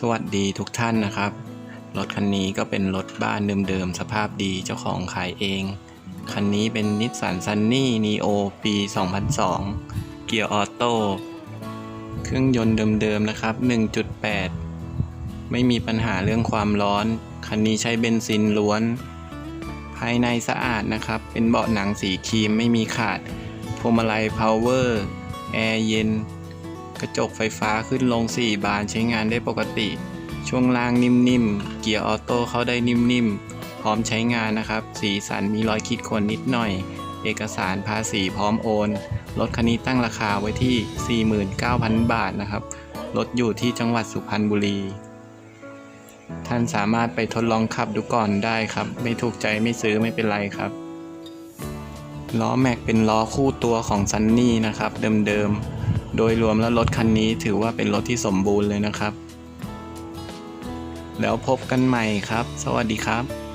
สวัสดีทุกท่านนะครับ รถคันนี้ก็เป็นรถบ้านเดิมๆ สภาพดีเจ้าของขายเอง คันนี้เป็นนิสสันซันนี่นีโอปี 2002 เกียร์ออโต้ เครื่องยนต์เดิมๆ นะครับ 1.8 ไม่มีปัญหาเรื่องความร้อน คันนี้ใช้เบนซินล้วน ภายในสะอาดนะครับ เป็นเบาะหนังสีครีมไม่มีขาดพวงมาลัยพาวเวอร์ แอร์เย็น กระจกไฟฟ้าขึ้นลง 4 บานใช้งานได้ปกติ ช่วงล่างนิ่มๆ เกียร์ออโต้เข้าได้นิ่มๆ พร้อมใช้งานนะครับ สีสันมีรอยขีดข่วนนิดหน่อย เอกสารภาษีพร้อมโอน รถคันนี้ตั้งราคาไว้ที่ 49,000 บาทนะครับ รถอยู่ที่จังหวัดสุพรรณบุรี ท่านสามารถไปทดลองขับดูก่อนได้ครับ ไม่ถูกใจไม่ซื้อไม่เป็นไรครับล้อแม็กเป็นล้อคู่ตัวของซันนี่นะครับ เดิมๆ โดยรวมแล้วรถคันนี้ถือว่าเป็นรถที่สมบูรณ์เลยนะครับ แล้วพบกันใหม่ครับ สวัสดีครับ